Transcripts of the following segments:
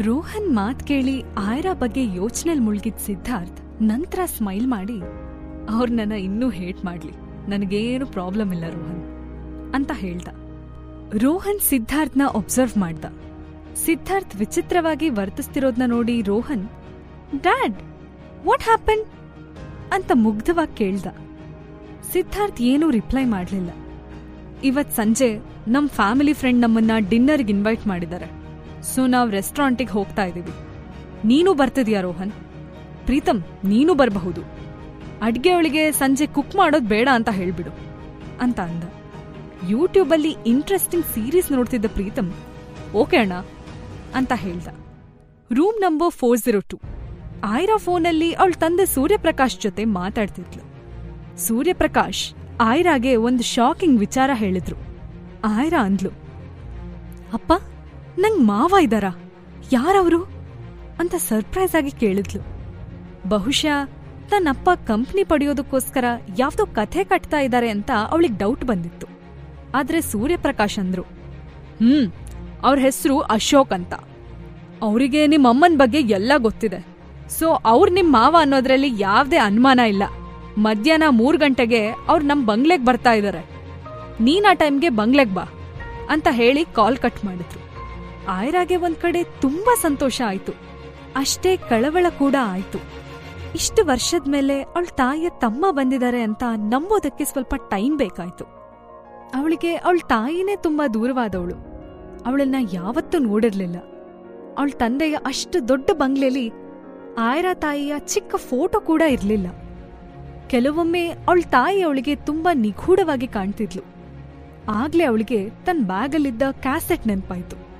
ರೋಹನ್ ಮಾತ್ ಕೇಳಿ ಆಯ್ರಾ ಬಗ್ಗೆ ಯೋಚನೆಲ್ ಮುಳ್ಗಿದ್ ಸಿದ್ಧಾರ್ಥ್ ನಂತರ ಸ್ಮೈಲ್ ಮಾಡಿ, ಅವ್ರ ನನ್ನ ಇನ್ನೂ ಹೇಟ್ ಮಾಡ್ಲಿ. ನನಗೇನು ಪ್ರಾಬ್ಲಮ್ ಇಲ್ಲ ರೋಹನ್, ಅಂತ ಹೇಳ್ದ. ರೋಹನ್ ಸಿದ್ಧಾರ್ಥ್ನ ಒಬ್ಸರ್ವ್ ಮಾಡ್ದ. ಸಿದ್ಧಾರ್ಥ್ ವಿಚಿತ್ರವಾಗಿ ವರ್ತಿಸ್ತಿರೋದ್ನ ನೋಡಿ ರೋಹನ್, ಡ್ಯಾಡ್, ವಾಟ್ ಹ್ಯಾಪನ್? ಅಂತ ಮುಗ್ಧವಾಗಿ ಕೇಳ್ದ. ಸಿದ್ಧಾರ್ಥ್ ಏನೂ ರಿಪ್ಲೈ ಮಾಡ್ಲಿಲ್ಲ. ಇವತ್ ಸಂಜೆ ನಮ್ ಫ್ಯಾಮಿಲಿ ಫ್ರೆಂಡ್ ನಮ್ಮನ್ನ ಡಿನ್ನರ್ಗೆ ಇನ್ವೈಟ್ ಮಾಡಿದ್ದಾರೆ ಸೊ ನಾವು ರೆಸ್ಟೋರೆಂಟಿಗೆ ಹೋಗ್ತಾ ಇದೀವಿ ನೀನು ಬರ್ತಿದ್ಯಾ ರೋಹನ್? ಪ್ರೀತಮ್, ನೀನು ಬರಬಹುದು. ಅಡ್ಗೆ ಸಂಜೆ ಕುಕ್ ಮಾಡೋದ್ ಬೇಡ ಅಂತ ಹೇಳ್ಬಿಡು, ಅಂತ ಅಂದ. ಯೂಟ್ಯೂಬಲ್ಲಿ ಇಂಟ್ರೆಸ್ಟಿಂಗ್ ಸೀರೀಸ್ ನೋಡ್ತಿದ್ದ ಪ್ರೀತಮ್, ಓಕೆ ಅಣ್ಣ, ಅಂತ ಹೇಳ್ದ. Room number four zero two Aira ಫೋನಲ್ಲಿ ಅವಳ ತಂದೆ ಸೂರ್ಯಪ್ರಕಾಶ್ ಜೊತೆ ಮಾತಾಡ್ತಿದ್ಲು. ಸೂರ್ಯಪ್ರಕಾಶ್ ಆಯ್ರಾಗೆ ಒಂದು ಶಾಕಿಂಗ್ ವಿಚಾರ ಹೇಳಿದ್ರು. ಆಯ್ರಾ ಅಂದ್ಲು, ಅಪ್ಪ ನಂಗ್ ಮಾವ ಇದ್ದಾರಾ ಯಾರವರು? ಅಂತ ಸರ್ಪ್ರೈಸ್ ಆಗಿ ಕೇಳಿದ್ಲು. ಬಹುಶಃ ತನ್ನಪ್ಪ ಕಂಪ್ನಿ ಪಡೆಯೋದಕ್ಕೋಸ್ಕರ ಯಾವ್ದೋ ಕಥೆ ಕಟ್ತಾ ಇದ್ದಾರೆ ಅಂತ ಅವಳಿಗೆ ಡೌಟ್ ಬಂದಿತ್ತು. ಆದ್ರೆ ಸೂರ್ಯಪ್ರಕಾಶ್ ಅಂದ್ರು, ಹ್ಮ್, ಅವ್ರ ಹೆಸರು ಅಶೋಕ್ ಅಂತ. ಅವರಿಗೆ ನಿಮ್ಮ ಅಮ್ಮನ ಬಗ್ಗೆ ಎಲ್ಲ ಗೊತ್ತಿದೆ. ಸೊ ಅವ್ರು ನಿಮ್ ಮಾವ ಅನ್ನೋದ್ರಲ್ಲಿ ಯಾವ್ದೇ ಅನುಮಾನ ಇಲ್ಲ. ಮಧ್ಯಾಹ್ನ ಮೂರ್ ಗಂಟೆಗೆ ಅವ್ರು ನಮ್ ಬಂಗ್ಲೆಗ್ ಬರ್ತಾ ಇದಾರೆ. ನೀನ್ ಆ ಟೈಮ್ಗೆ ಬಂಗ್ಲೆಗ್ ಬಾ ಅಂತ ಹೇಳಿ ಕಾಲ್ ಕಟ್ ಮಾಡಿದ್ರು. ಆಯ್ರಾಗೆ ಒಂದ್ ಕಡೆ ತುಂಬಾ ಸಂತೋಷ ಆಯ್ತು. ಅಷ್ಟೇ ಕಳವಳ ಕೂಡ ಆಯ್ತು. ಇಷ್ಟು ವರ್ಷದ ಮೇಲೆ ಅವಳ ತಾಯಿಯ ತಮ್ಮ ಬಂದಿದ್ದಾರೆ ಅಂತ ನಂಬೋದಕ್ಕೆ ಸ್ವಲ್ಪ ಟೈಮ್ ಬೇಕಾಯ್ತು. ಅವಳಿಗೆ ಅವಳ ತಾಯಿನೇ ತುಂಬಾ ದೂರವಾದವಳು. ಅವಳನ್ನ ಯಾವತ್ತೂ ನೋಡಿರ್ಲಿಲ್ಲ. ಅವಳ ತಂದೆಯ ಅಷ್ಟು ದೊಡ್ಡ ಬಂಗ್ಲೆಲಿ ಆಯ್ರಾ ತಾಯಿಯ ಚಿಕ್ಕ ಫೋಟೋ ಕೂಡ ಇರಲಿಲ್ಲ. ಕೆಲವೊಮ್ಮೆ ಅವಳ ತಾಯಿ ಅವಳಿಗೆ ತುಂಬಾ ನಿಗೂಢವಾಗಿ ಕಾಣ್ತಿದ್ಲು. ಆಗ್ಲೇ ಅವಳಿಗೆ ತನ್ನ ಬ್ಯಾಗಲ್ಲಿದ್ದ ಕ್ಯಾಸೆಟ್ ನೆನ್ಪಾಯ್ತು.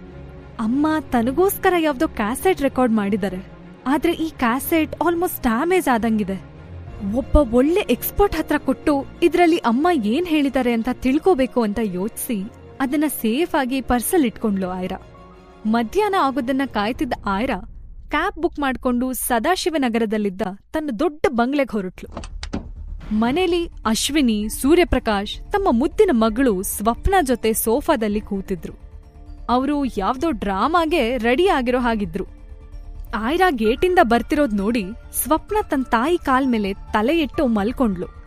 ಅಮ್ಮ ತನಗೋಸ್ಕರ ಯಾವ್ದೋ ಕ್ಯಾಸೆಟ್ ರೆಕಾರ್ಡ್ ಮಾಡಿದ್ದಾರೆ. ಆದ್ರೆ ಈ ಕ್ಯಾಸೆಟ್ ಆಲ್ಮೋಸ್ಟ್ ಡ್ಯಾಮೇಜ್ ಆದಂಗಿದೆ. ಒಬ್ಬ ಒಳ್ಳೆ ಎಕ್ಸ್ಪರ್ಟ್ ಹತ್ರ ಕೊಟ್ಟು ಇದ್ರಲ್ಲಿ ಅಮ್ಮ ಏನ್ ಹೇಳಿದ್ದಾರೆ ಅಂತ ತಿಳ್ಕೋಬೇಕು ಅಂತ ಯೋಚಿಸಿ ಅದನ್ನ ಸೇಫ್ ಆಗಿ ಪರ್ಸಲ್ ಇಟ್ಕೊಂಡ್ಲು ಆಯ್ರಾ. ಮಧ್ಯಾಹ್ನ ಆಗೋದನ್ನ ಕಾಯ್ತಿದ್ದ ಆಯ್ರಾ ಕ್ಯಾಬ್ ಬುಕ್ ಮಾಡ್ಕೊಂಡು ಸದಾಶಿವನಗರದಲ್ಲಿದ್ದ ತನ್ನ ದೊಡ್ಡ ಬಂಗ್ಲೆಗ್ ಹೊರಟ್ಲು. ಮನೇಲಿ ಅಶ್ವಿನಿ, ಸೂರ್ಯಪ್ರಕಾಶ್ ತಮ್ಮ ಮುದ್ದಿನ ಮಗಳು ಸ್ವಪ್ನ ಜೊತೆ ಸೋಫಾದಲ್ಲಿ ಕೂತಿದ್ರು. ಅವರು ಯಾವ್ದೋ ಡ್ರಾಮಾಗೆ ರೆಡಿ ಆಗಿರೋ ಹಾಗಿದ್ರು. ಆಯ್ರಾ ಗೇಟಿಂದ ಬರ್ತಿರೋದ್ ನೋಡಿ ಸ್ವಪ್ನ ತನ್ನ ತಾಯಿ ಕಾಲ್ ಮೇಲೆ ತಲೆ ಇಟ್ಟು ಮಲ್ಕೊಂಡ್ಲು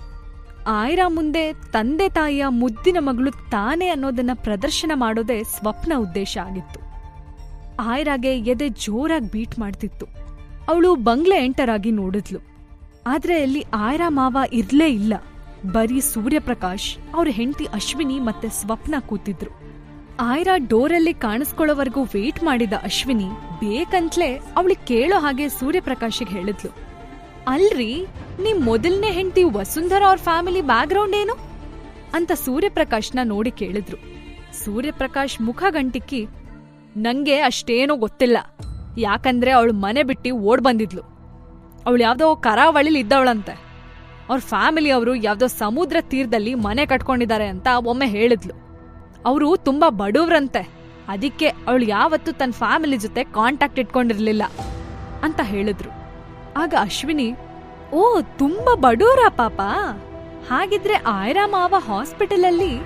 ಆಯ್ರಾ ಮುಂದೆ ತಂದೆ ತಾಯಿಯ ಮುದ್ದಿನ ಮಗಳು ತಾನೇ ಅನ್ನೋದನ್ನ ಪ್ರದರ್ಶನ ಮಾಡೋದೇ ಸ್ವಪ್ನ ಉದ್ದೇಶ ಆಗಿತ್ತು. ಆಯ್ರಾಗೆ ಎದೆ ಜೋರಾಗಿ ಬೀಟ್ ಮಾಡ್ತಿತ್ತು. ಅವಳು ಬಂಗ್ಲೆ ಎಂಟರ್ ಆಗಿ ನೋಡಿದ್ಲು. ಆದ್ರೆ ಅಲ್ಲಿ ಆಯ್ರಾ ಮಾವ ಇರ್ಲೇ ಇಲ್ಲ. ಬರೀ ಸೂರ್ಯಪ್ರಕಾಶ್, ಅವ್ರ ಹೆಂಡತಿ ಅಶ್ವಿನಿ ಮತ್ತೆ ಸ್ವಪ್ನ ಕೂತಿದ್ರು. ಆಯ್ರಾ ಡೋರಲ್ಲಿ ಕಾಣಿಸ್ಕೊಳ್ಳೋವರೆಗೂ ವೇಟ್ ಮಾಡಿದ ಅಶ್ವಿನಿ ಬೇಕಂತ್ಲೇ ಅವಳಿಗೆ ಕೇಳೋ ಹಾಗೆ ಸೂರ್ಯಪ್ರಕಾಶಿಗೆ ಹೇಳಿದ್ಲು. ಅಲ್ರಿ, ನಿಮ್ ಮೊದಲನೇ ಹೆಂಡತಿ ವಸುಂಧರ ಅವ್ರ ಫ್ಯಾಮಿಲಿ ಬ್ಯಾಕ್ಗ್ರೌಂಡ್ ಏನು? ಅಂತ ಸೂರ್ಯಪ್ರಕಾಶ್ನ ನೋಡಿ ಕೇಳಿದ್ರು. ಸೂರ್ಯಪ್ರಕಾಶ್ ಮುಖ ಗಂಟಿಕ್ಕಿ, ನಂಗೆ ಅಷ್ಟೇನೋ ಗೊತ್ತಿಲ್ಲ. ಯಾಕಂದ್ರೆ ಅವಳು ಮನೆ ಬಿಟ್ಟು ಓಡ್ ಬಂದಿದ್ಲು. ಅವಳು ಯಾವ್ದೋ ಕರಾವಳಿಲಿ ಇದ್ದವಳಂತೆ. ಅವ್ರ ಫ್ಯಾಮಿಲಿ ಅವರು ಯಾವ್ದೋ ಸಮುದ್ರ ತೀರದಲ್ಲಿ ಮನೆ ಕಟ್ಕೊಂಡಿದ್ದಾರೆ ಅಂತ ಒಮ್ಮೆ ಹೇಳಿದ್ಲು. ಅವರು ತುಂಬಾ ಬಡವ್ರಂತೆ. ಅದಕ್ಕೆ ಅವಳು ಯಾವತ್ತೂ ತನ್ನ ಫ್ಯಾಮಿಲಿ ಜೊತೆ ಕಾಂಟ್ಯಾಕ್ಟ್ ಇಟ್ಕೊಂಡಿರ್ಲಿಲ್ಲ ಅಂತ ಹೇಳಿದ್ರು. ಆಗ ಅಶ್ವಿನಿ, ಓ, ತುಂಬಾ ಬಡವರ ಪಾಪ. ಹಾಗಿದ್ರೆ ಆಯರಾ ಮಾವ ಹಾಸ್ಪಿಟಲ್ ಅಲ್ಲಿ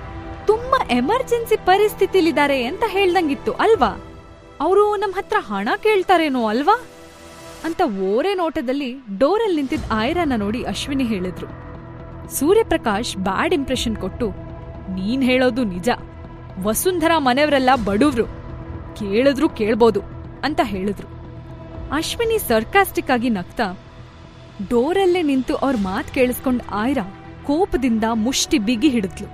ತುಂಬಾ ಎಮರ್ಜೆನ್ಸಿ ಪರಿಸ್ಥಿತಿಲಿದ್ದಾರೆ ಅಂತ ಹೇಳ್ದಂಗಿತ್ತು ಅಲ್ವಾ? ಅವರು ನಮ್ಮ ಹತ್ರ ಹಣ ಕೇಳ್ತಾರೇನೋ ಅಲ್ವಾ? ಅಂತ ಓರೆ ನೋಟದಲ್ಲಿ ಡೋರಲ್ಲಿ ನಿಂತಿದ್ದ ಆಯ್ರಾನ ನೋಡಿ ಅಶ್ವಿನಿ ಹೇಳಿದ್ರು. ಸೂರ್ಯಪ್ರಕಾಶ್ ಬ್ಯಾಡ್ ಇಂಪ್ರೆಷನ್ ಕೊಟ್ಟು, ನೀನ್ ಹೇಳೋದು ನಿಜ. ವಸುಂಧರಾ ಮನೆಯವರೆಲ್ಲ ಬಡವ್ರು. ಕೇಳಿದ್ರು ಕೇಳ್ಬೋದು ಅಂತ ಹೇಳಿದ್ರು. ಅಶ್ವಿನಿ ಸರ್ಕಾಸ್ಟಿಕ್ ಆಗಿ ನಗ್ತಾ, ಡೋರಲ್ಲೇ ನಿಂತು ಅವ್ರ ಮಾತ್ ಕೇಳಿಸ್ಕೊಂಡ್ ಆಯ್ರಾ ಕೋಪದಿಂದ ಮುಷ್ಟಿ ಬಿಗಿ ಹಿಡಿದ್ಲು.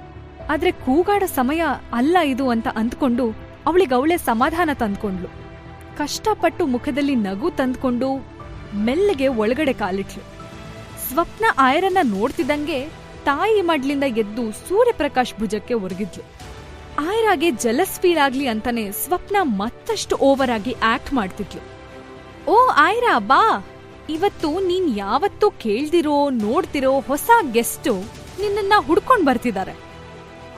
ಆದ್ರೆ ಕೂಗಾಡೋ ಸಮಯ ಅಲ್ಲ ಇದು ಅಂತ ಅಂದ್ಕೊಂಡು ಅವಳಿಗವಳೆ ಸಮಾಧಾನ ತಂದ್ಕೊಂಡ್ಲು ಕಷ್ಟಪಟ್ಟು ಮುಖದಲ್ಲಿ ನಗು ತಂದ್ಕೊಂಡು ಮೆಲ್ಲಗೆ ಒಳಗಡೆ ಕಾಲಿಟ್ಲು. ಸ್ವಪ್ನ ಆಯರನ್ನ ನೋಡ್ತಿದ್ದಂಗೆ ತಾಯಿ ಮಡ್ಲಿಂದ ಎದ್ದು ಸೂರ್ಯಪ್ರಕಾಶ್ ಭುಜಕ್ಕೆ ಒರಗಿದ್ಲು. ಆಯ್ರಾಗೆ ಜಲಸ್ ಫೀಲ್ ಆಗ್ಲಿ ಅಂತಾನೆ ಸ್ವಪ್ನ ಮತ್ತಷ್ಟು ಓವರ್ ಆಗಿ ಆಕ್ಟ್ ಮಾಡ್ತಿದ್ಲು. ಓ ಆಯ್ರಾ, ಬಾ. ಇವತ್ತು ನೀನ್ ಯಾವತ್ತೂ ಕೇಳ್ದಿರೋ, ನೋಡ್ತಿರೋ ಹೊಸ ಗೆಸ್ಟು ನಿನ್ನ ಹುಡ್ಕೊಂಡ್ ಬರ್ತಿದ್ದಾರೆ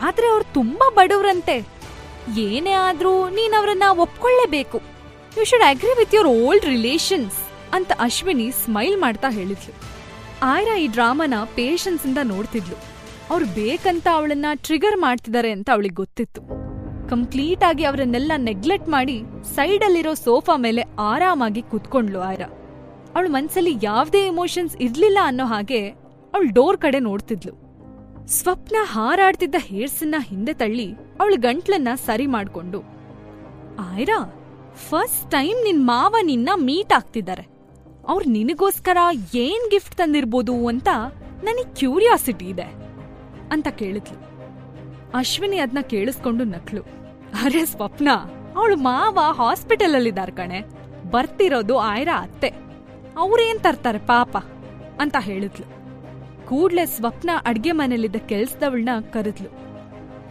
ಆದ್ರೆ ಅವ್ರು ತುಂಬಾ ಬಡವ್ರಂತೆ. ಏನೇ ಆದ್ರೂ ನೀನ್ ಅವರನ್ನ ಒಪ್ಕೊಳ್ಳೇಬೇಕು. You should agree with your old relations ಅಂತ ಅಶ್ವಿನಿ ಸ್ಮೈಲ್ ಮಾಡ್ತಾ ಹೇಳಿದ್ಲು. ಆಯ್ರಾ ಈ ಡ್ರಾಮಾನ ಪೇಷನ್ಸ್ ಇಂದ ನೋಡ್ತಿದ್ಲು. ಅವ್ರು ಬೇಕಂತ ಅವಳನ್ನ ಟ್ರಿಗರ್ ಮಾಡ್ತಿದ್ದಾರೆ ಅಂತ ಅವಳಿಗೆ ಗೊತ್ತಿತ್ತು. ಕಂಪ್ಲೀಟ್ ಆಗಿ ಅವರನ್ನೆಲ್ಲ ನೆಗ್ಲೆಕ್ಟ್ ಮಾಡಿ ಸೈಡಲ್ಲಿರೋ ಸೋಫಾ ಮೇಲೆ ಆರಾಮಾಗಿ ಕುತ್ಕೊಂಡ್ಲು ಆಯ್ರಾ. ಅವಳ ಮನ್ಸಲ್ಲಿ ಯಾವುದೇ ಎಮೋಷನ್ಸ್ ಇರ್ಲಿಲ್ಲ ಅನ್ನೋ ಹಾಗೆ ಅವಳು ಡೋರ್ ಕಡೆ ನೋಡ್ತಿದ್ಲು. ಸ್ವಪ್ನ ಹಾರಾಡ್ತಿದ್ದ ಹೇರ್ಸನ್ನ ಹಿಂದೆ ತಳ್ಳಿ ಅವಳ ಗಂಟ್ಲನ್ನ ಸರಿ ಮಾಡ್ಕೊಂಡು, ಆಯ್ರಾ ಫಸ್ಟ್ ಟೈಮ್ ನಿನ್ ಮಾವ ನಿನ್ನ ಮೀಟ್ ಆಗ್ತಿದ್ದಾರೆ. ಅವ್ರು ನಿನಗೋಸ್ಕರ ಏನ್ ಗಿಫ್ಟ್ ತಂದಿರ್ಬೋದು ಅಂತ ನನಗ್ ಕ್ಯೂರಿಯಾಸಿಟಿ ಇದೆ. ಅಂತ ಕೇಳಿದ್ಲು. ಅಶ್ವಿನಿ ಅದನ್ನ ಕೇಳಿಸ್ಕೊಂಡು ನಕ್ಲು. ಅರೆ ಸ್ವಪ್ನ, ಅವಳು ಮಾವ ಹಾಸ್ಪಿಟಲ್ ಅಲ್ಲಿದ್ದಾರೆ ಕಣೆ. ಬರ್ತಿರೋದು ಆಯ್ರ ಅತ್ತೆ. ಅವ್ರೇನ್ ತರ್ತಾರೆ ಪಾಪ? ಅಂತ ಹೇಳಿದ್ಲು. ಕೂಡ್ಲೆ ಸ್ವಪ್ನ ಅಡ್ಗೆ ಮನೇಲಿದ್ದ ಕೆಲ್ಸದವಳನ್ನ ಕರೆದ್ಲು.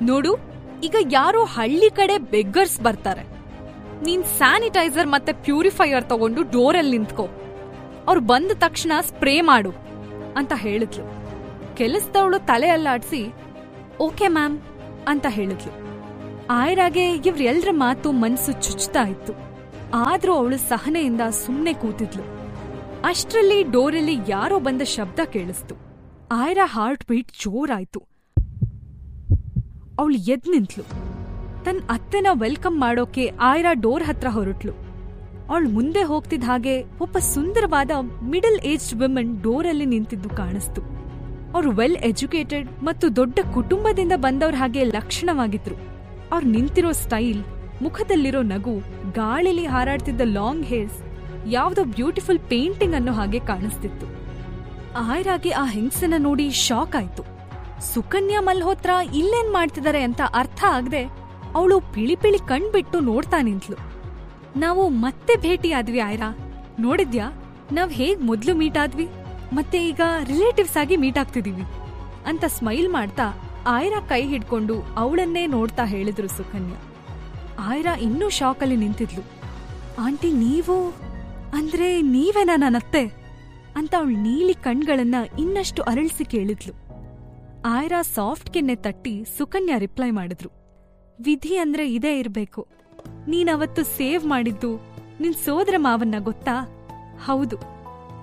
ನೋಡು, ಈಗ ಯಾರೋ ಹಳ್ಳಿ ಕಡೆ ಬೆಗ್ಗರ್ಸ್ ಬರ್ತಾರೆ. ನೀನ್ ಸ್ಯಾನಿಟೈಸರ್ ಮತ್ತೆ ಪ್ಯೂರಿಫೈಯರ್ ತಗೊಂಡು ಡೋರಲ್ಲಿ ನಿಂತ್ಕೋ. ಅವ್ರು ಬಂದ ತಕ್ಷಣ ಸ್ಪ್ರೇ ಮಾಡು, ಅಂತ ಹೇಳಿದ್ಲು. ಕೆಲಸದವಳು ತಲೆ ಅಲ್ಲಾಡ್ಸಿ ಓಕೆ ಮ್ಯಾಮ್ ಅಂತ ಹೇಳಿದ್ಲು. ಆಯ್ರಾಗೆ ಇವ್ರೆಲ್ರ ಮಾತು ಮನ್ಸು ಚುಚ್ತಾ ಇತ್ತು. ಆದ್ರೂ ಅವಳು ಸಹನೆಯಿಂದ ಸುಮ್ನೆ ಕೂತಿದ್ಲು. ಅಷ್ಟರಲ್ಲಿ ಡೋರಲ್ಲಿ ಯಾರೋ ಬಂದ ಶಬ್ದ ಕೇಳಿಸ್ತು. ಆಯ್ರಾ ಹಾರ್ಟ್ ಬೀಟ್ ಜೋರಾಯ್ತು. ಅವಳು ಎದ್ ನಿಂತ್ಲು. ತನ್ನ ಅತ್ತೆನ ವೆಲ್ಕಮ್ ಮಾಡೋಕೆ ಆಯ್ರಾ ಡೋರ್ ಹತ್ರ ಹೊರಟ್ಲು. ಅವಳು ಮುಂದೆ ಹೋಗ್ತಿದ್ದ ಹಾಗೆ ಒಬ್ಬ ಸುಂದರವಾದ ಮಿಡಲ್ ಏಜ್ಡ್ ವಿಮನ್ ಡೋರಲ್ಲಿ ನಿಂತಿದ್ದು ಕಾಣಿಸ್ತು. ಅವರು ವೆಲ್ ಎಜುಕೇಟೆಡ್ ಮತ್ತು ದೊಡ್ಡ ಕುಟುಂಬದಿಂದ ಬಂದವ್ರ ಹಾಗೆ ಲಕ್ಷಣವಾಗಿದ್ರು. ಅವ್ರು ನಿಂತಿರೋ ಸ್ಟೈಲ್ ಮುಖದಲ್ಲಿರೋ ನಗು, ಗಾಳಿಲಿ ಹಾರಾಡ್ತಿದ್ದ ಲಾಂಗ್ ಹೇರ್ಸ್ ಯಾವುದೋ ಬ್ಯೂಟಿಫುಲ್ ಪೇಂಟಿಂಗ್ ಅನ್ನೋ ಹಾಗೆ ಕಾಣಿಸ್ತಿತ್ತು. ಆಯ್ರಾಗೆ ಆ ಹೆಂಗಸನ ನೋಡಿ ಶಾಕ್ ಆಯ್ತು. ಸುಕನ್ಯಾ ಮಲ್ಹೋತ್ರ ಇಲ್ಲೇನ್ ಮಾಡ್ತಿದ್ದಾರೆ ಅಂತ ಅರ್ಥ ಆಗದೆ ಅವಳು ಪಿಳಿ ಪಿಳಿ ಕಣ್ಬಿಟ್ಟು ನೋಡ್ತಾ ನಿಂತ್ಲು ನಾವು ಮತ್ತೆ ಭೇಟಿ ಆದ್ವಿ ಆಯ್ರಾ. ನೋಡಿದ್ಯಾ? ನಾವ್ ಹೇಗ್ ಮೊದ್ಲು ಮೀಟ್ ಆದ್ವಿ? ಮತ್ತೆ ಈಗ ರಿಲೇಟಿವ್ಸ್ ಆಗಿ ಮೀಟ್ ಆಗ್ತಿದೀವಿ ಅಂತ ಸ್ಮೈಲ್ ಮಾಡ್ತಾ ಆಯ್ರಾ ಕೈ ಹಿಡ್ಕೊಂಡು ಅವಳನ್ನೇ ನೋಡ್ತಾ ಹೇಳಿದ್ರು ಸುಕನ್ಯಾ. ಆಯ್ರಾ ಇನ್ನೂ ಶಾಕಲ್ಲಿ ನಿಂತಿದ್ಲು. ಆಂಟಿ, ನೀವು? ಅಂದ್ರೆ ನೀವೇನಾ ನನ್ನತ್ತೆ ಅಂತ ಅವಳು ನೀಲಿ ಕಣ್ಗಳನ್ನ ಇನ್ನಷ್ಟು ಅರಳಿಸಿ ಕೇಳಿದ್ಲು. ಆಯ್ರಾ ಸಾಫ್ಟ್ ಕೆನ್ನೆ ತಟ್ಟಿ ಸುಕನ್ಯಾ ರಿಪ್ಲೈ ಮಾಡಿದ್ರು. ವಿಧಿ ಅಂದ್ರೆ ಇದೇ ಇರ್ಬೇಕು. ನೀನವತ್ತು ಸೇವ್ ಮಾಡಿದ್ದು ನಿನ್ ಸೋದರ ಮಾವನ್ನ ಗೊತ್ತಾ? ಹೌದು.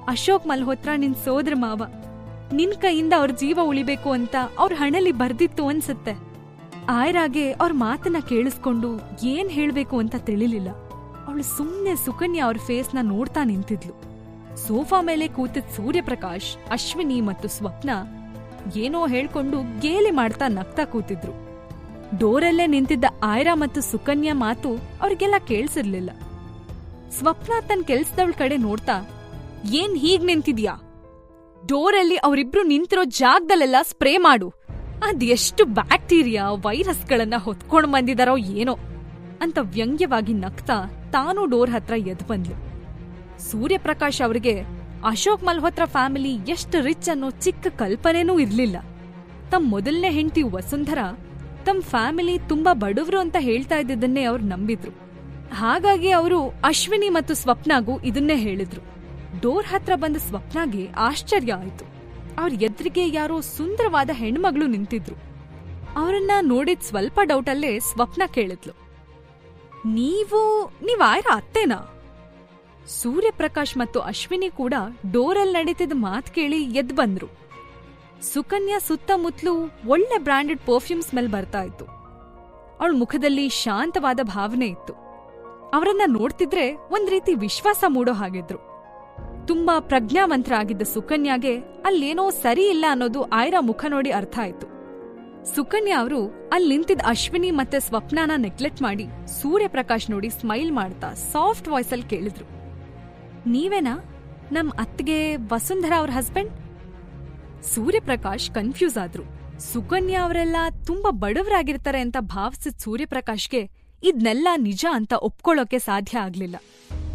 ಅಶೋಕ್ ಮಲ್ಹೋತ್ರ ನಿನ್ ಸೋದರ ಮಾವ. ನಿನ್ ಕೈಯಿಂದ ಅವ್ರ ಜೀವ ಉಳಿಬೇಕು ಅಂತ ಅವ್ರ ಹಣಲಿ ಬರ್ದಿತ್ತು ಅನ್ಸುತ್ತೆ. ಆಯ್ರಾಗೆ ಅವ್ರ ಮಾತನ್ನ ಕೇಳಿಸ್ಕೊಂಡು ಏನ್ ಹೇಳ್ಬೇಕು ಅಂತ ತಿಳಿಲಿಲ್ಲ. ಅವಳು ಸುಮ್ನೆ ಸುಕನ್ಯಾ ಅವ್ರ ಫೇಸ್ನ ನೋಡ್ತಾ ನಿಂತಿದ್ಲು. ಸೋಫಾ ಮೇಲೆ ಕೂತಿದ್ ಸೂರ್ಯಪ್ರಕಾಶ್, ಅಶ್ವಿನಿ ಮತ್ತು ಸ್ವಪ್ನ ಏನೋ ಹೇಳ್ಕೊಂಡು ಗೇಲಿ ಮಾಡ್ತಾ ನಗ್ತಾ ಕೂತಿದ್ರು. ಡೋರಲ್ಲೇ ನಿಂತಿದ್ದ ಆಯ್ರಾ ಮತ್ತು ಸುಕನ್ಯಾ ಮಾತು ಅವ್ರಿಗೆಲ್ಲ ಕೇಳಿಸಿರ್ಲಿಲ್ಲ. ಸ್ವಪ್ನ ತನ್ನ ಕೆಲ್ಸದವಳ ಕಡೆ ನೋಡ್ತಾ ಏನ್ ಹೀಗ್ ನಿಂತಿದ್ಯಾ? ಡೋರಲ್ಲಿ ಅವರಿಬ್ರು ನಿಂತಿರೋ ಜಾಗದಲ್ಲೆಲ್ಲ ಸ್ಪ್ರೇ ಮಾಡು. ಅದೆಷ್ಟು ಬ್ಯಾಕ್ಟೀರಿಯಾ ವೈರಸ್ಗಳನ್ನ ಹೊತ್ಕೊಂಡ್ ಬಂದಿದಾರೋ ಏನೋ ಅಂತ ವ್ಯಂಗ್ಯವಾಗಿ ನಗ್ತಾ ತಾನು ಡೋರ್ ಹತ್ರ ಎದ್ ಬಂದ್ಲು. ಸೂರ್ಯಪ್ರಕಾಶ್ ಅವ್ರಿಗೆ ಅಶೋಕ್ ಮಲ್ಹೋತ್ರ ಫ್ಯಾಮಿಲಿ ಎಷ್ಟು ರಿಚ್ ಅನ್ನೋ ಚಿಕ್ಕ ಕಲ್ಪನೆನೂ ಇರ್ಲಿಲ್ಲ. ತಮ್ಮ ಮೊದಲನೇ ಹೆಂಡತಿ ವಸುಂಧರ ತಮ್ಮ ಫ್ಯಾಮಿಲಿ ತುಂಬಾ ಬಡವರು ಅಂತ ಹೇಳ್ತಾ ಇದ್ದಿದ್ದನ್ನೇ ಅವ್ರು ನಂಬಿದ್ರು. ಹಾಗಾಗಿ ಅವರು ಅಶ್ವಿನಿ ಮತ್ತು ಸ್ವಪ್ನಾಗೂ ಇದನ್ನೇ ಹೇಳಿದ್ರು. ಡೋರ್ ಹತ್ರ ಬಂದ ಸ್ವಪ್ನಾಗೆ ಆಶ್ಚರ್ಯ ಆಯಿತು. ಅವ್ರ ಎದುರಿಗೆ ಯಾರೋ ಸುಂದರವಾದ ಹೆಣ್ಮಗಳು ನಿಂತಿದ್ರು. ಅವರನ್ನ ನೋಡಿದ್ ಸ್ವಲ್ಪ ಡೌಟಲ್ಲೇ ಸ್ವಪ್ನ ಕೇಳಿದ್ಲು. ನೀವು, ನೀವ್ ಆಯ್ರ ಅತ್ತೇನಾ? ಸೂರ್ಯಪ್ರಕಾಶ್ ಮತ್ತು ಅಶ್ವಿನಿ ಕೂಡ ಡೋರಲ್ಲಿ ನಡೀತಿದ್ದ ಮಾತ್ ಕೇಳಿ ಎದ್ ಬಂದ್ರು. ಸುಕನ್ಯಾ ಸುತ್ತಮುತ್ತಲೂ ಒಳ್ಳೆ ಬ್ರಾಂಡೆಡ್ ಪರ್ಫ್ಯೂಮ್ ಸ್ಮೆಲ್ ಬರ್ತಾ ಇತ್ತು. ಅವಳ ಮುಖದಲ್ಲಿ ಶಾಂತವಾದ ಭಾವನೆ ಇತ್ತು. ಅವರನ್ನ ನೋಡ್ತಿದ್ರೆ ಒಂದ್ ರೀತಿ ವಿಶ್ವಾಸ ಮೂಡೋ ಹಾಗಿದ್ರು. ತುಂಬಾ ಪ್ರಜ್ಞಾವಂತರಾಗಿದ್ದ ಸುಕನ್ಯಾಗೆ ಅಲ್ಲೇನೋ ಸರಿ ಇಲ್ಲ ಅನ್ನೋದು ಆಯ್ರಾ ಮುಖ ನೋಡಿ ಅರ್ಥ ಆಯ್ತು. ಸುಕನ್ಯಾ ಅವರು ಅಲ್ಲಿ ನಿಂತಿದ್ದ ಅಶ್ವಿನಿ ಮತ್ತೆ ಸ್ವಪ್ನಾನ ನೆಗ್ಲೆಕ್ಟ್ ಮಾಡಿ ಸೂರ್ಯಪ್ರಕಾಶ್ ನೋಡಿ ಸ್ಮೈಲ್ ಮಾಡ್ತಾ ಸಾಫ್ಟ್ ವಾಯ್ಸಲ್ಲಿ ಕೇಳಿದ್ರು. ನೀವೇನಾ? ನಮ್ ಅತ್ತಿಗೆ ವಸುಂಧರಾ ಅವ್ರ ಹಸ್ಬೆಂಡ್? ಸೂರ್ಯಪ್ರಕಾಶ್ ಕನ್ಫ್ಯೂಸ್ ಆದ್ರು. ಸುಕನ್ಯಾ ಅವರೆಲ್ಲ ತುಂಬಾ ಬಡವರಾಗಿರ್ತಾರೆ ಅಂತ ಭಾವಿಸಿದ ಸೂರ್ಯಪ್ರಕಾಶ್ಗೆ ಇದ್ನೆಲ್ಲ ನಿಜ ಅಂತ ಒಪ್ಕೊಳ್ಳೋಕೆ ಸಾಧ್ಯ ಆಗ್ಲಿಲ್ಲ.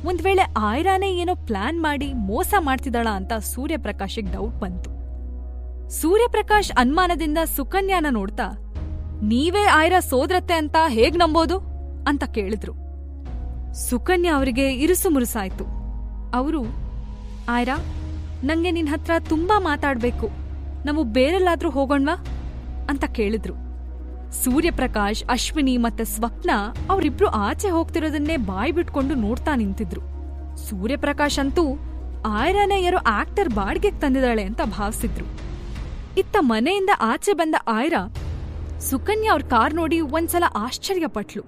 ಒಂದ್ ವೇಳೆ ಆಯ್ರಾನೇ ಏನೋ ಪ್ಲಾನ್ ಮಾಡಿ ಮೋಸ ಮಾಡ್ತಿದ್ದಾಳ ಅಂತ ಸೂರ್ಯಪ್ರಕಾಶಿಗೆ ಡೌಟ್ ಬಂತು. ಸೂರ್ಯಪ್ರಕಾಶ್ ಅನುಮಾನದಿಂದ ಸುಕನ್ಯಾನ ನೋಡ್ತಾ, ನೀವೇ ಆಯ್ರಾ ಸೋದ್ರತ್ತೆ ಅಂತ ಹೇಗ್ ನಂಬೋದು? ಅಂತ ಕೇಳಿದ್ರು. ಸುಕನ್ಯಾ ಅವರಿಗೆ ಇರುಸು ಮುರುಸಾಯ್ತು. ಅವರು, ಆಯ್ರಾ, ನಂಗೆ ನಿನ್ ಹತ್ರ ತುಂಬಾ ಮಾತಾಡ್ಬೇಕು. ನಾವು ಬೇರೆಲ್ಲಾದ್ರೂ ಹೋಗೋಣ್ವಾ? ಅಂತ ಕೇಳಿದ್ರು. ಸೂರ್ಯಪ್ರಕಾಶ್, ಅಶ್ವಿನಿ ಮತ್ತೆ ಸ್ವಪ್ನ ಅವರಿಬ್ರು ಆಚೆ ಹೋಗ್ತಿರೋದನ್ನೇ ಬಾಯಿ ಬಿಟ್ಕೊಂಡು ನೋಡ್ತಾ ನಿಂತಿದ್ರು. ಸೂರ್ಯಪ್ರಕಾಶ್ ಅಂತೂ ಆಯ್ರಾನೇ ಯಾರೋ ಆಕ್ಟರ್ ಬಾಡ್ಗೆಗ್ ತಂದಿದ್ದಾಳೆ ಅಂತ ಭಾವಿಸಿದ್ರು. ಇತ್ತ ಮನೆಯಿಂದ ಆಚೆ ಬಂದ ಆಯ್ರಾ ಸುಕನ್ಯಾ ಅವ್ರ ಕಾರ್ ನೋಡಿ ಒಂದ್ಸಲ ಆಶ್ಚರ್ಯಪಟ್ಲು.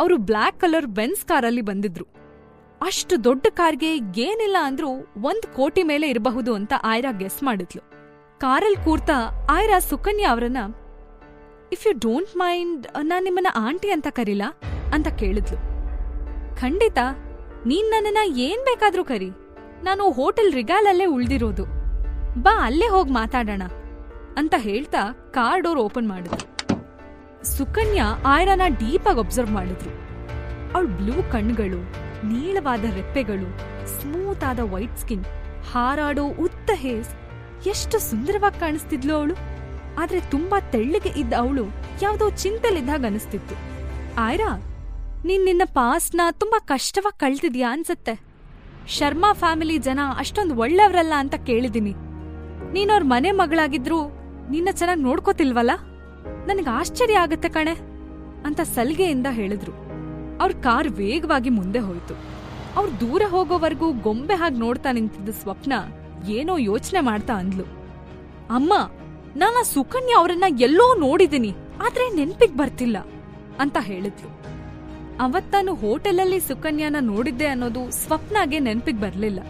ಅವರು ಬ್ಲ್ಯಾಕ್ ಕಲರ್ ಬೆನ್ಸ್ ಕಾರಲ್ಲಿ ಬಂದಿದ್ರು. ಅಷ್ಟು ದೊಡ್ಡ ಕಾರ್ಗೆ ಏನಿಲ್ಲ ಅಂದ್ರೂ ಒಂದ್ ಕೋಟಿ ಮೇಲೆ ಇರಬಹುದು ಅಂತ ಆಯ್ರಾ ಗೆಸ್ ಮಾಡಿದ್ಲು. ಕಾರಲ್ಲಿ ಕೂರ್ತಾ ಆಯ್ರಾ ಸುಕನ್ಯಾ ಅವರನ್ನ ಇಫ್ ಯು ಡೋಂಟ್ ಮೈಂಡ್ ನಾನು ನಿಮ್ಮನ್ನ ಆಂಟಿ ಅಂತ ಕರೀಲ? ಅಂತ ಕೇಳಿದ್ಲು. ಖಂಡಿತ, ನೀನ್ ನನ್ನನ್ನ ಏನ್ ಬೇಕಾದ್ರೂ ಕರಿ. ನಾನು ಹೋಟೆಲ್ ರಿಗಾಲಲ್ಲೇ ಉಳ್ದಿರೋದು. ಬಾ, ಅಲ್ಲೇ ಹೋಗಿ ಮಾತಾಡೋಣ, ಅಂತ ಹೇಳ್ತಾ ಕಾರ್ ಡೋರ್ ಓಪನ್ ಮಾಡಿದ್ರು ಸುಕನ್ಯಾ ಆಯ್ರಾನ ಡೀಪಾಗಿ ಒಬ್ಸರ್ವ್ ಮಾಡಿದ್ರು. ಅವಳ ಬ್ಲೂ ಕಣ್ಗಳು, ನೀಳವಾದ ರೆಪ್ಪೆಗಳು, ಸ್ಮೂತ್ ಆದ ವೈಟ್ ಸ್ಕಿನ್, ಹಾರಾಡೋ ಉದ್ದ ಹೇಸ್, ಎಷ್ಟು ಸುಂದರವಾಗಿ ಕಾಣಿಸ್ತಿದ್ಲು ಅವಳು. ಆದ್ರೆ ತುಂಬಾ ತೆಳ್ಳಗೆ ಇದ್ದ ಅವಳು ಯಾವ್ದೋ ಚಿಂತೆಲಿದ್ದಾಗ ಅನಿಸ್ತಿತ್ತು. ಆಯ್ರಾ, ನೀನ್ ನಿನ್ನ ಪಾಸ್ನ ತುಂಬಾ ಕಷ್ಟವಾಗಿ ಕಳ್ತಿದ್ಯಾ ಅನ್ಸತ್ತೆ. ಶರ್ಮಾ ಫ್ಯಾಮಿಲಿ ಜನ ಅಷ್ಟೊಂದು ಒಳ್ಳೆಯವ್ರಲ್ಲ ಅಂತ ಕೇಳಿದೀನಿ ನೀನವ್ರ ಮನೆ ಮಗಳಾಗಿದ್ರು ನಿನ್ನ ಚೆನ್ನಾಗಿ ನೋಡ್ಕೋತಿಲ್ವಲ್ಲ? ನನಗೆ ಆಶ್ಚರ್ಯ ಆಗತ್ತೆ ಕಣೆ, ಅಂತ ಸಲಿಗೆಯಿಂದ ಹೇಳಿದ್ರು. ಅವ್ರ ಕಾರ್ ವೇಗವಾಗಿ ಮುಂದೆ ಹೋಯ್ತು. ಅವ್ರು ದೂರ ಹೋಗೋವರೆಗೂ ಗೊಂಬೆ ಹಾಗೆ ನೋಡ್ತಾ ನಿಂತಿದ್ದ ಸ್ವಪ್ನ ಏನೋ ಯೋಚನೆ ಮಾಡ್ತಾ ಅಂದ್ಲು. ಅಮ್ಮ ನಾನ ಸುಕನ್ಯಾ ಅವರನ್ನ ಎಲ್ಲೋ ನೋಡಿದೀನಿ ಆದ್ರೆ ನೆನ್ಪಿಗ್ ಬರ್ತಿಲ್ಲ ಅಂತ ಹೇಳಿದ್ಲು. ಅವತ್ತಾನು ಹೋಟೆಲಲ್ಲಿ ಸುಕನ್ಯಾನ ನೋಡಿದ್ದೆ ಅನ್ನೋದು ಸ್ವಪ್ನಾಗೆ ನೆನ್ಪಿಗ್ ಬರ್ಲಿಲ್ಲ.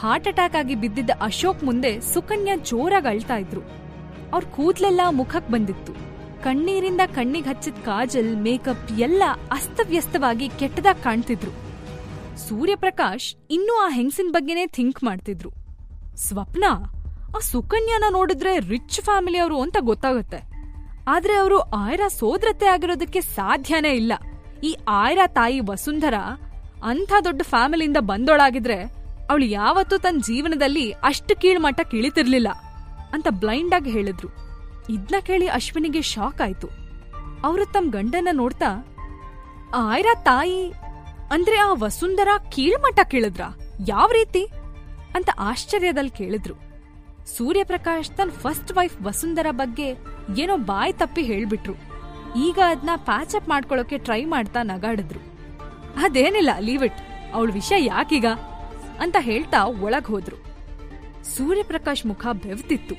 ಹಾರ್ಟ್ ಅಟ್ಯಾಕ್ ಆಗಿ ಬಿದ್ದಿದ್ದ ಅಶೋಕ್ ಮುಂದೆ ಸುಕನ್ಯಾ ಜೋರಾಗಿ ಅಳ್ತಾ ಇದ್ರು. ಅವ್ರ ಕೂದ್ಲೆಲ್ಲ ಮುಖಕ್ ಬಂದಿತ್ತು. ಕಣ್ಣೀರಿಂದ ಕಣ್ಣಿಗೆ ಹಚ್ಚಿದ ಕಾಜಲ್, ಮೇಕಪ್ ಎಲ್ಲ ಅಸ್ತವ್ಯಸ್ತವಾಗಿ ಕೆಟ್ಟದಾಗ್ ಕಾಣ್ತಿದ್ರು. ಸೂರ್ಯಪ್ರಕಾಶ್ ಇನ್ನೂ ಆ ಹೆಂಗಸಿನ ಬಗ್ಗೆನೇ ಥಿಂಕ್ ಮಾಡ್ತಿದ್ರು. ಸ್ವಪ್ನ? ಆ ಸುಕನ್ಯಾನ ನೋಡಿದ್ರೆ ರಿಚ್ ಫ್ಯಾಮಿಲಿ ಅವರು ಅಂತ ಗೊತ್ತಾಗುತ್ತೆ. ಆದ್ರೆ ಅವರು ಆಯ್ರಾ ಸೋದ್ರತೆ ಆಗಿರೋದಕ್ಕೆ ಸಾಧ್ಯನೇ ಇಲ್ಲ. ಈ ಆಯ್ರಾ ತಾಯಿ ವಸುಂಧರ ಅಂಥ ದೊಡ್ಡ ಫ್ಯಾಮಿಲಿಯಿಂದ ಬಂದೋಳಾಗಿದ್ರೆ ಅವಳು ಯಾವತ್ತೂ ತನ್ನ ಜೀವನದಲ್ಲಿ ಅಷ್ಟು ಕೀಳ್ಮಟ್ಟ ಇಳಿತಿರ್ಲಿಲ್ಲ ಅಂತ ಬ್ಲೈಂಡ್ ಆಗಿ ಹೇಳಿದ್ರು. ಇದ್ನ ಕೇಳಿ ಅಶ್ವಿನಿಗೆ ಶಾಕ್ ಆಯ್ತು. ಅವರು ತಮ್ಮ ಗಂಡನ್ನ ನೋಡ್ತಾ, ಆಯ್ರಾ ತಾಯಿ ಅಂದ್ರೆ ಆ ವಸುಂಧರ ಕೀಳ್ಮಟ್ಟ ಕೇಳಿದ್ರ? ಯಾವ ರೀತಿ? ಅಂತ ಆಶ್ಚರ್ಯದಲ್ಲಿ ಕೇಳಿದ್ರು. ಸೂರ್ಯಪ್ರಕಾಶ್ ತನ್ನ ಫಸ್ಟ್ ವೈಫ್ ವಸುಂಧರ ಬಗ್ಗೆ ಏನೋ ಬಾಯ್ ತಪ್ಪಿ ಹೇಳ್ಬಿಟ್ರು. ಈಗ ಅದನ್ನ ಪ್ಯಾಚಪ್ ಮಾಡ್ಕೊಳ್ಳೋಕೆ ಟ್ರೈ ಮಾಡ್ತಾ ನಗಾಡಿದ್ರು. ಅದೇನಿಲ್ಲ ಲೀವ್ ಇಟ್ ಅವಳ ವಿಷಯ ಯಾಕೀಗ? ಅಂತ ಹೇಳ್ತಾ ಒಳಗ್ ಹೋದ್ರು. ಸೂರ್ಯಪ್ರಕಾಶ್ ಮುಖ ಬೆವ್ತಿತ್ತು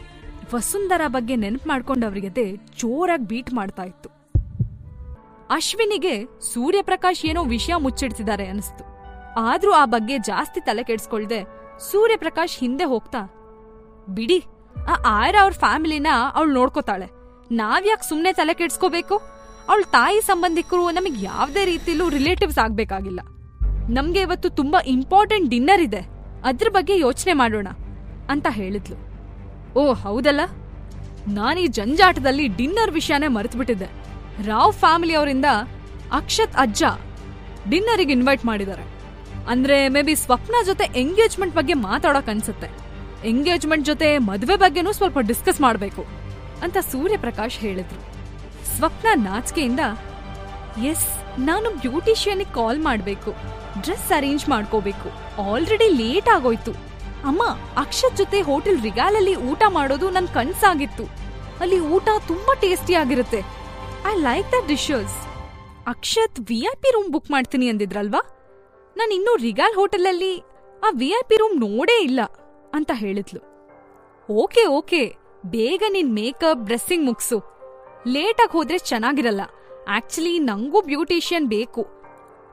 ವಸುಂಧರ ಬಗ್ಗೆ ನೆನಪು ಮಾಡ್ಕೊಂಡವ್ರಿಗೆ ಜೋರಾಗಿ ಬೀಟ್ ಮಾಡ್ತಾ ಇತ್ತು. ಅಶ್ವಿನಿಗೆ ಸೂರ್ಯಪ್ರಕಾಶ್ ಏನೋ ವಿಷಯ ಮುಚ್ಚಿಡ್ತಿದ್ದಾರೆ ಅನಿಸ್ತು. ಆದ್ರೂ ಆ ಬಗ್ಗೆ ಜಾಸ್ತಿ ತಲೆ ಕೆಡ್ಸ್ಕೊಳ್ದೆ ಸೂರ್ಯಪ್ರಕಾಶ್ ಹಿಂದೆ ಹೋಗ್ತಾ ಬಿಡಿ, ಆ ಆಯರ್ ಅವ್ರ ಫ್ಯಾಮಿಲಿನ ಅವಳು ನೋಡ್ಕೋತಾಳೆ. ನಾವ್ಯಾಕ್ ಸುಮ್ನೆ ತಲೆ ಕೆಡ್ಸ್ಕೋಬೇಕು? ಅವಳ ತಾಯಿ ಸಂಬಂಧಿಕರು ನಮಗೆ ಯಾವ್ದೇ ರೀತಿಲೂ ರಿಲೇಟಿವ್ಸ್ ಆಗ್ಬೇಕಾಗಿಲ್ಲ. ನಮ್ಗೆ ಇವತ್ತು ತುಂಬಾ ಇಂಪಾರ್ಟೆಂಟ್ ಡಿನ್ನರ್ ಇದೆ. ಅದ್ರ ಬಗ್ಗೆ ಯೋಚನೆ ಮಾಡೋಣ, ಅಂತ ಹೇಳಿದ್ಲು. ಓ, ಹೌದಲ್ಲ? ಈ ಜಂಜಾಟದಲ್ಲಿ ಡಿನ್ನರ್ ವಿಷಯನೇ ಮರೆತುಬಿಟ್ಟಿದ್ದೆ. ರಾವ್ ಫ್ಯಾಮಿಲಿ ಅವರಿಂದ ಅಕ್ಷತ್ ಅಜ್ಜ ಡಿನ್ನರಿಗೆ ಇನ್ವೈಟ್ ಮಾಡಿದ್ದಾರೆ. ಅಂದ್ರೆ ಮೇ ಬಿ ಸ್ವಪ್ನ ಜೊತೆ ಎಂಗೇಜ್ಮೆಂಟ್ ಬಗ್ಗೆ ಮಾತಾಡೋಕೆ ಅನ್ಸುತ್ತೆ. ಎಂಗೇಜ್ಮೆಂಟ್ ಜೊತೆ ಮದುವೆ ಬಗ್ಗೆನೂ ಸ್ವಲ್ಪ ಡಿಸ್ಕಸ್ ಮಾಡಬೇಕು ಅಂತ ಸೂರ್ಯಪ್ರಕಾಶ್ ಹೇಳಿದ್ರು. ಸ್ವಪ್ನ ನಾಚಿಕೆಯಿಂದ ಎಸ್ ನಾನು ಬ್ಯೂಟಿಷಿಯನ್ಗೆ ಕಾಲ್ ಮಾಡಬೇಕು. ಡ್ರೆಸ್ ಅರೇಂಜ್ ಮಾಡ್ಕೋಬೇಕು. ಆಲ್ರೆಡಿ ಲೇಟ್ ಆಗೋಯ್ತು. ಅಮ್ಮ, ಅಕ್ಷತ್ ಜೊತೆ ಹೋಟೆಲ್ ರಿಗಾಲಲ್ಲಿ ಊಟ ಮಾಡೋದು ನನ್ ಕನ್ಸಾಗಿತ್ತು. ಅಲ್ಲಿ ಊಟ ತುಂಬಾ ಟೇಸ್ಟಿ ಆಗಿರುತ್ತೆ. I like the dishes Akshat V I P room book ಮಾಡ್ತೀನಿ ಅಂದಿದ್ರಲ್ವಾ? ನಾನು ಇನ್ನೂ ರಿಗಾಲ್ ಹೋಟೆಲಲ್ಲಿ ಆ ವಿ ಐ ಪಿ ರೂಮ್ ನೋಡೇ ಇಲ್ಲ. ಅಂತ ಹೇಳಿದ್ಲು. Okay okay. ಬೇಗ ನಿನ್ ಮೇಕಪ್ ಡ್ರೆಸ್ಸಿಂಗ್ ಮುಗ್ಸು. ಲೇಟಾಗಿ ಹೋದ್ರೆ ಚೆನ್ನಾಗಿರಲ್ಲ. ಆಕ್ಚುಲಿ ನಂಗೂ ಬ್ಯೂಟಿಷಿಯನ್ ಬೇಕು.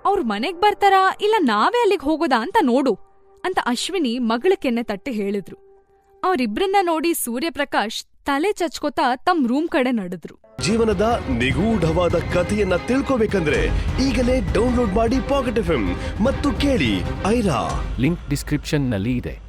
ಅವ್ರ ಮನೆಗ್ ಬರ್ತಾರಾ ಇಲ್ಲ ನಾವೇ ಅಲ್ಲಿಗೆ ಹೋಗೋದಾ ಅಂತ ನೋಡು ಅಂತ ಅಶ್ವಿನಿ ಮಗಳ ಕೆನ್ನೆ ತಟ್ಟಿ ಹೇಳಿದ್ರು. ಅವರಿಬ್ಬರನ್ನ ನೋಡಿ ಸೂರ್ಯಪ್ರಕಾಶ್ ತಲೆ ಚಚ್ಕೋತಾ ತಮ್ಮ ರೂಮ್ ಕಡೆ ನಡೆದ್ರು. ಜೀವನದ ನಿಗೂಢವಾದ ಕಥೆಯನ್ನ ತಿಳ್ಕೋಬೇಕಂದ್ರೆ ಈಗಲೇ ಡೌನ್ಲೋಡ್ ಮಾಡಿ ಪಾಕೆಟ್ ಎಫ್ ಮತ್ತು ಕೇಳಿ ಐರಾ. ಲಿಂಕ್ ಡಿಸ್ಕ್ರಿಪ್ಷನ್ನಲ್ಲಿ ಇದೆ.